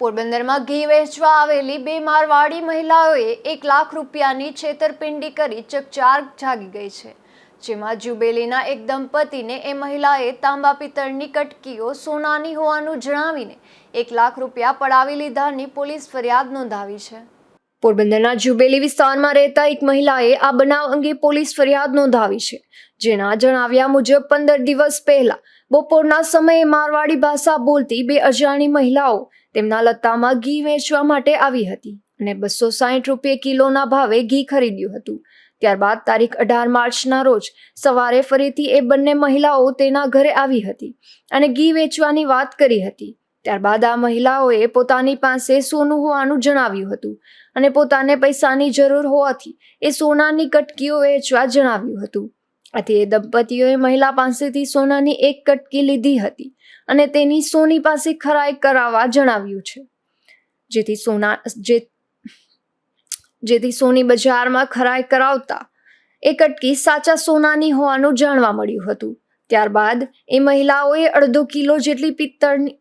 પોરબંદરમાં ઘી વેચવા આવેલી બે મારવાડી મહિલાઓએ એક લાખ રૂપિયાની છેતરપિંડી કરી ચકચાર જાગી ગઈ છે. જેમાં જુબેલીના એક દંપતીને એ મહિલાએ તાંબા પિત્તળની કટકીઓ સોનાની હોવાનું જણાવીને એક લાખ રૂપિયા પડાવી લીધાની પોલીસ ફરિયાદ નોંધાવી છે. પોરબંદરના જુબેલી વિસ્તારમાં રહેતા એક મહિલાએ આ બનાવ અંગે પોલીસ ફરિયાદ નોંધાવી છે, જેના જણાવ્યા મુજબ પંદર દિવસ પહેલા બપોરના સમયે મારવાડી ભાષા બોલતી બે અજાણી મહિલાઓ તેમના લત્તામાં ઘી વેચવા માટે આવી હતી અને બસો સાહીઠ રૂપિયા કિલોના ભાવે ઘી ખરીદ્યું હતું. ત્યારબાદ તારીખ અઢાર માર્ચના રોજ સવારે ફરીથી એ બંને મહિલાઓ તેના ઘરે આવી હતી અને ઘી વેચવાની વાત કરી હતી. ત્યારબાદ આ મહિલાઓએ પોતાની પાસે સોનું હોવાનું જણાવ્યું હતું અને પોતાને પૈસાની જરૂર હોવાથી એ સોનાની કટકીઓ વેચવા જણાવ્યું હતું. આથી એ દંપતીઓએ મહિલા પાસેથી સોનાની એક કટકી લીધી હતી અને તેની સોની પાસે ખરાઈ કરાવવા જણાવ્યું છે. જેથી સોના, જે, જેથી સોની બજારમાં ખરાઈ કરાવતા એ કટકી સાચા સોનાની હોવાનું જાણવા મળ્યું હતું. ત્યારબાદ એ મહિલાઓએ અડધો કિલો જેટલી પિત્તળની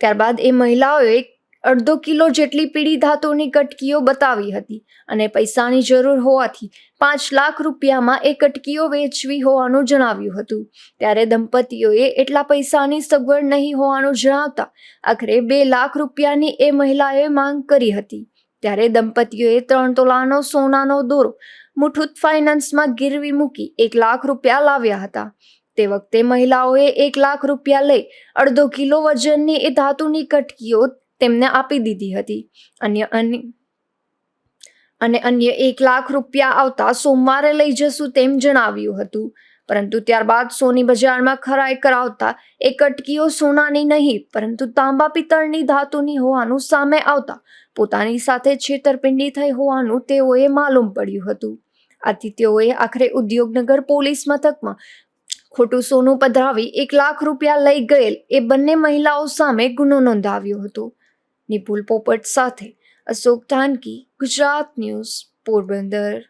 ત્યારબાદ એ મહિલાઓએ અડધો કિલો જેટલી પીળી ધાતુની કટકીઓ બતાવી હતી અને પૈસાની જરૂર હોવાથી પાંચ લાખ રૂપિયામાં એ કટકીઓ વેચવી હોવાનું જણાવ્યું હતું. ત્યારે દંપતીઓએ એટલા પૈસાની સગવડ નહીં હોવાનું જણાવતા આખરે બે લાખ રૂપિયાની એ મહિલાએ માંગ કરી હતી. ત્યારે દંપતીઓએ ત્રણ તોલાનો સોનાનો દોરો મુઠુત ફાઇનાન્સમાં ગીરવી મૂકી એક લાખ રૂપિયા લાવ્યા હતા. તે વખતે મહિલાઓએ એક લાખ રૂપિયા લઈ અડધો કિલો વજનની એ ધાતુની કટકીઓ તેમને આપી દીધી હતી. અન્ય અન્ય અને અન્ય એક લાખ રૂપિયા આવતા સોમવારે લઈ જશું તેમ જણાવ્યું હતું. પરંતુ ત્યારબાદ સોની બજારમાં ખરાઈ કરાવતા એ કટકીઓ સોનાની નહીં, પરંતુ તાંબા પિત્તળની ધાતુની હોવાનું સામે આવતા પોતાની સાથે છેતરપિંડી થઈ હોવાનું તેઓએ માલુમ પડ્યું હતું. આથી તેઓએ આખરે ઉદ્યોગનગર પોલીસ મથકમાં ખોટું સોનું પધરાવી એક લાખ રૂપિયા લઈ ગયેલ એ બંને મહિલાઓ સામે ગુનો નોંધાવ્યો હતો. નિપુલ પોપટ સાથે અશોક ધાનકી, ગુજરાત ન્યૂઝ, પોરબંદર.